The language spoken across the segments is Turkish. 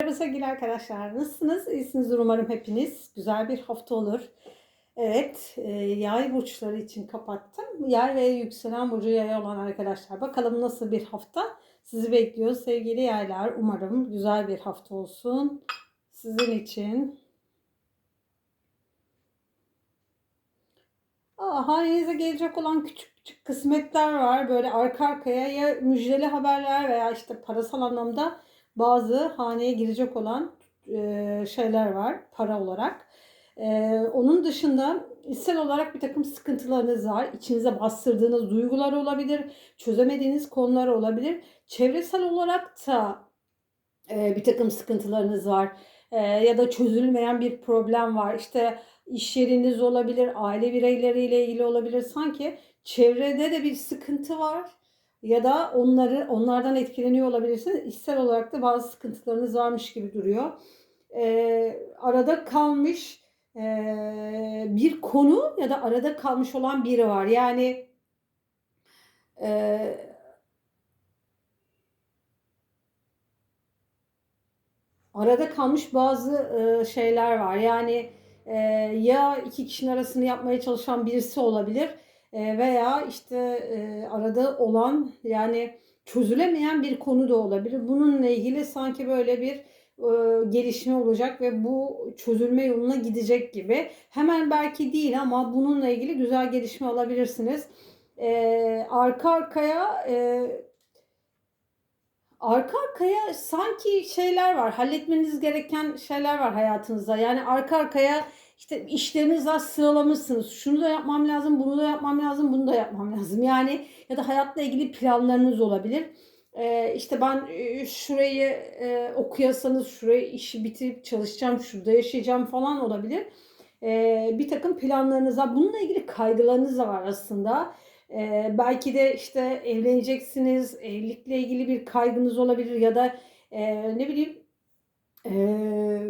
Merhaba sevgili arkadaşlar. Nasılsınız? İyisiniz umarım hepiniz. Güzel bir hafta olur. Evet, e, yay burçları için kapattım. Yay ve yükselen burcu yay olan arkadaşlar. Bakalım nasıl bir hafta sizi bekliyor sevgili yaylar. Umarım güzel bir hafta olsun sizin için. Hanenize gelecek olan küçük küçük kısmetler var. Böyle arka arkaya ya müjdeli haberler veya işte parasal anlamda bazı haneye girecek olan e, şeyler var para olarak. E, onun dışında içsel olarak bir takım sıkıntılarınız var. İçinize bastırdığınız duygular olabilir, çözemediğiniz konular olabilir. Çevresel olarak da e, bir takım sıkıntılarınız var. Ya da çözülmeyen bir problem var. İşte iş yeriniz olabilir, aile bireyleriyle ilgili olabilir. Sanki çevrede de bir sıkıntı var ya da onları onlardan etkileniyor olabilirsiniz. İçsel olarak da bazı sıkıntılarınız varmış gibi duruyor. Ee, arada kalmış e, bir konu ya da arada kalmış olan biri var. Yani e, arada kalmış bazı e, şeyler var. Yani e, ya iki kişinin arasını yapmaya çalışan birisi olabilir veya işte arada olan yani çözülemeyen bir konu da olabilir. Bununla ilgili sanki böyle bir gelişme olacak ve bu çözülme yoluna gidecek gibi. Hemen belki değil ama bununla ilgili güzel gelişme alabilirsiniz. E, arka arkaya arka arkaya sanki şeyler var. Halletmeniz gereken şeyler var hayatınızda. Yani arka arkaya işte işleriniz var sıralamışsınız. Şunu da yapmam lazım, bunu da yapmam lazım, bunu da yapmam lazım. Yani ya da hayatla ilgili planlarınız olabilir. Ee, işte ben e, şurayı e, okuyasanız şurayı işi bitirip çalışacağım, şurada yaşayacağım falan olabilir. Ee, bir takım planlarınız var. Bununla ilgili kaygılarınız da var aslında. Ee, belki de işte evleneceksiniz, evlilikle ilgili bir kaygınız olabilir ya da e, ne bileyim e,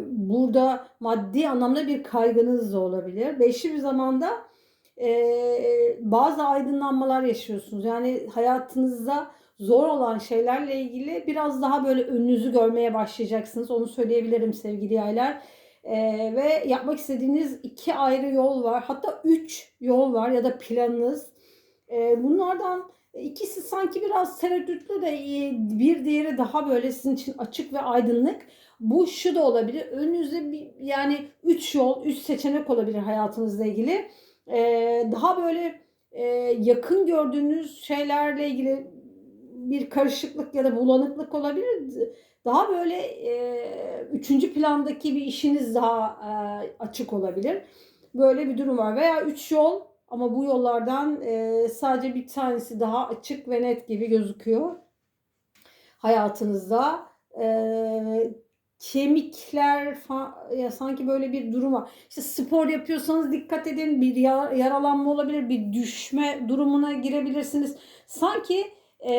burada maddi anlamda bir kaygınız da olabilir. Beşli bir zamanda e, bazı aydınlanmalar yaşıyorsunuz. Yani hayatınızda zor olan şeylerle ilgili biraz daha böyle önünüzü görmeye başlayacaksınız. Onu söyleyebilirim sevgili yaylar. Ee, ve yapmak istediğiniz iki ayrı yol var. Hatta üç yol var ya da planınız. Ee, bunlardan ikisi sanki biraz tereddütlü de bir diğeri daha böyle sizin için açık ve aydınlık. Bu şu da olabilir. Önünüzde bir, yani üç yol, üç seçenek olabilir hayatınızla ilgili. Ee, daha böyle e, yakın gördüğünüz şeylerle ilgili bir karışıklık ya da bulanıklık olabilir. Daha böyle e, üçüncü plandaki bir işiniz daha e, açık olabilir. Böyle bir durum var. Veya üç yol ama bu yollardan e, sadece bir tanesi daha açık ve net gibi gözüküyor hayatınızda. E, kemikler ya sanki böyle bir durum var. İşte spor yapıyorsanız dikkat edin. Bir yaralanma olabilir, bir düşme durumuna girebilirsiniz. Sanki e,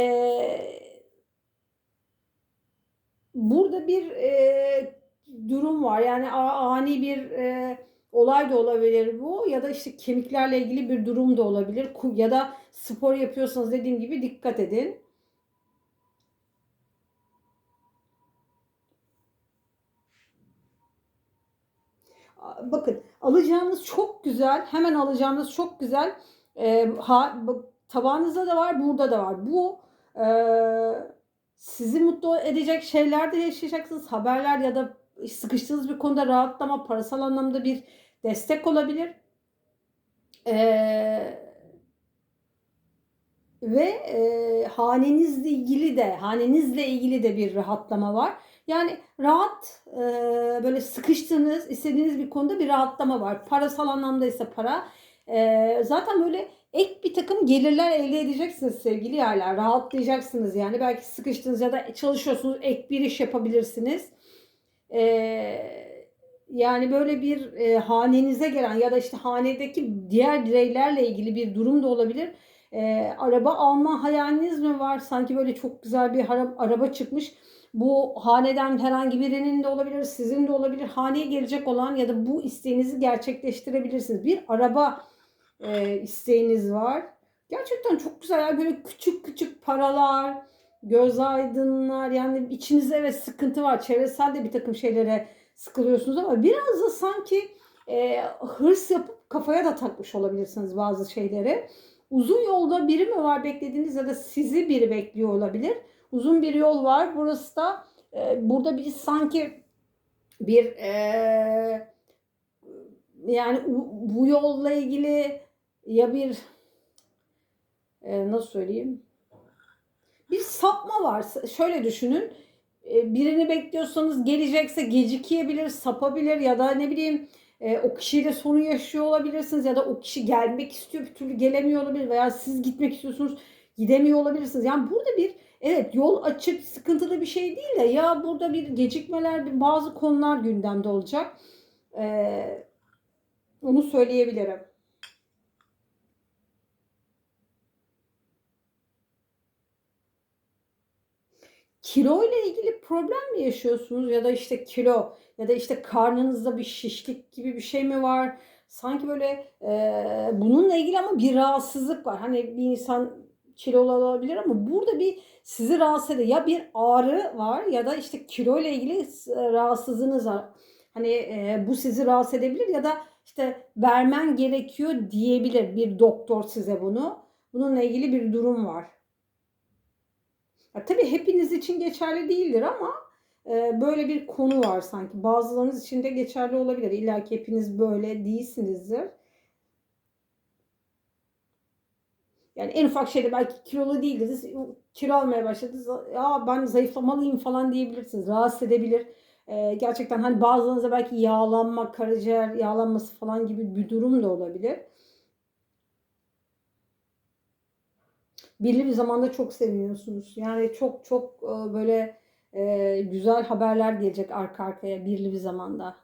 burada bir e, durum var. Yani ani bir e, olay da olabilir bu ya da işte kemiklerle ilgili bir durum da olabilir. Ya da spor yapıyorsanız dediğim gibi dikkat edin. bakın alacağınız çok güzel hemen alacağınız çok güzel e, ha, tabağınızda da var burada da var. Bu e, sizi mutlu edecek şeyler de yaşayacaksınız. Haberler ya da sıkıştığınız bir konuda rahatlama, parasal anlamda bir destek olabilir. Eee ve e, hanenizle ilgili de hanenizle ilgili de bir rahatlama var. Yani rahat e, böyle sıkıştığınız istediğiniz bir konuda bir rahatlama var. Parasal anlamda ise para. E, zaten böyle ek bir takım gelirler elde edeceksiniz sevgili yerler. Rahatlayacaksınız yani. Belki sıkıştınız ya da çalışıyorsunuz ek bir iş yapabilirsiniz. E, yani böyle bir e, hanenize gelen ya da işte hanedeki diğer bireylerle ilgili bir durum da olabilir e, araba alma hayaliniz mi var? Sanki böyle çok güzel bir araba çıkmış. Bu haneden herhangi birinin de olabilir, sizin de olabilir. Haneye gelecek olan ya da bu isteğinizi gerçekleştirebilirsiniz. Bir araba e, isteğiniz var. Gerçekten çok güzel. Yani böyle küçük küçük paralar, göz aydınlar yani içinizde evet sıkıntı var. Çevresel de bir takım şeylere sıkılıyorsunuz ama biraz da sanki e, hırs yapıp kafaya da takmış olabilirsiniz bazı şeyleri. Uzun yolda biri mi var beklediğiniz ya da sizi biri bekliyor olabilir. Uzun bir yol var. Burası da e, burada bir sanki bir e, yani bu yolla ilgili ya bir e, nasıl söyleyeyim bir sapma var. Şöyle düşünün e, birini bekliyorsanız gelecekse gecikebilir, sapabilir ya da ne bileyim e, o kişiyle sorun yaşıyor olabilirsiniz ya da o kişi gelmek istiyor bir türlü gelemiyor olabilir veya siz gitmek istiyorsunuz gidemiyor olabilirsiniz. Yani burada bir evet yol açık sıkıntılı bir şey değil de ya burada bir gecikmeler bazı konular gündemde olacak. Ee, onu söyleyebilirim. Kilo ile ilgili problem mi yaşıyorsunuz ya da işte kilo ya da işte karnınızda bir şişlik gibi bir şey mi var? Sanki böyle e, bununla ilgili ama bir rahatsızlık var. Hani bir insan kilolu olabilir ama burada bir sizi rahatsız ediyor. Ya bir ağrı var ya da işte kilo ile ilgili rahatsızlığınız var. Hani e, bu sizi rahatsız edebilir ya da işte vermen gerekiyor diyebilir bir doktor size bunu. Bununla ilgili bir durum var. Ya, tabii hepiniz için geçerli değildir ama e, böyle bir konu var sanki. Bazılarınız için de geçerli olabilir. İlla ki hepiniz böyle değilsinizdir. Yani en ufak şeyde belki kilolu değildiniz. Kilo almaya başladınız. Ya ben zayıflamalıyım falan diyebilirsiniz. Rahatsız edebilir. Ee, gerçekten hani bazılarınızda belki yağlanma, karaciğer yağlanması falan gibi bir durum da olabilir. Belli bir zamanda çok seviniyorsunuz. Yani çok çok e, böyle e, güzel haberler gelecek arka arkaya birli bir zamanda.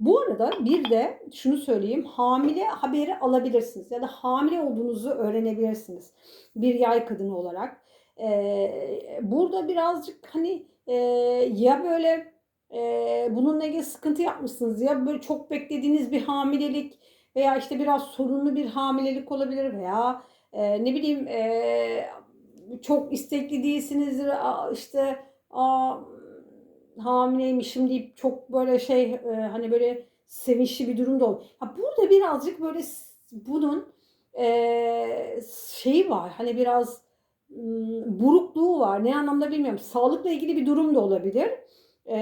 Bu arada bir de şunu söyleyeyim. Hamile haberi alabilirsiniz ya da hamile olduğunuzu öğrenebilirsiniz. Bir yay kadını olarak. Ee, burada birazcık hani e, ya böyle e, bununla ilgili sıkıntı yapmışsınız ya böyle çok beklediğiniz bir hamilelik veya işte biraz sorunlu bir hamilelik olabilir veya e, ne bileyim e, çok istekli değilsinizdir işte a, hamileymişim deyip çok böyle şey e, hani böyle sevinçli bir durum da olur. Ha, burada birazcık böyle bunun e, şeyi var hani biraz burukluğu var ne anlamda bilmiyorum sağlıkla ilgili bir durum da olabilir. E,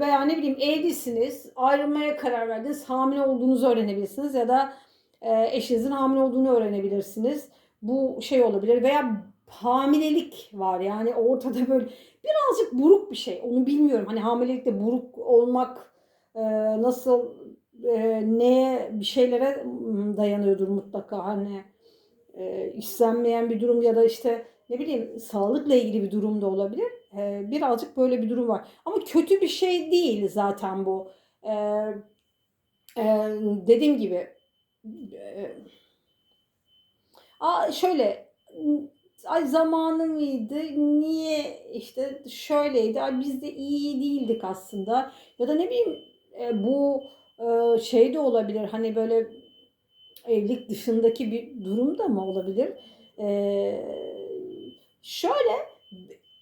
veya ne bileyim evlisiniz ayrılmaya karar verdiniz hamile olduğunuzu öğrenebilirsiniz ya da e, eşinizin hamile olduğunu öğrenebilirsiniz. Bu şey olabilir veya hamilelik var yani ortada böyle birazcık buruk bir şey. Onu bilmiyorum. Hani hamilelikte buruk olmak e, nasıl e, neye bir şeylere dayanıyordur mutlaka. Hani e, istenmeyen bir durum ya da işte ne bileyim sağlıkla ilgili bir durum da olabilir. Birazcık böyle bir durum var. Ama kötü bir şey değil zaten bu. E, e, dediğim gibi e, şöyle ay zamanı mıydı? Niye işte şöyleydi? Ay biz de iyi değildik aslında. Ya da ne bileyim e, bu e, şey de olabilir. Hani böyle evlilik dışındaki bir durum da mı olabilir? E, şöyle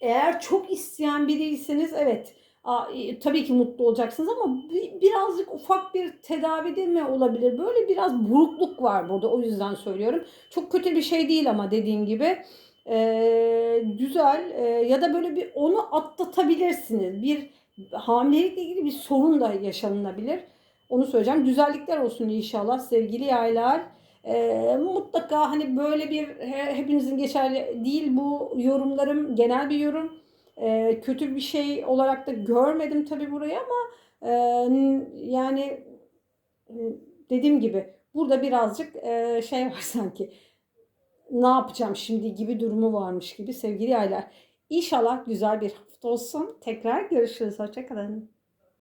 eğer çok isteyen biriyseniz evet e, tabii ki mutlu olacaksınız ama birazcık ufak bir tedavide mi olabilir? Böyle biraz burukluk var burada o yüzden söylüyorum. Çok kötü bir şey değil ama dediğim gibi e, güzel e, ya da böyle bir onu atlatabilirsiniz. Bir hamilelikle ilgili bir sorun da yaşanılabilir. Onu söyleyeceğim. Güzellikler olsun inşallah sevgili yaylar. E, mutlaka hani böyle bir he, hepinizin geçerli değil bu yorumlarım genel bir yorum. E, kötü bir şey olarak da görmedim tabii burayı ama e, yani dediğim gibi burada birazcık e, şey var sanki ne yapacağım şimdi gibi durumu varmış gibi sevgili yaylar. İnşallah güzel bir hafta olsun. Tekrar görüşürüz. Hoşçakalın.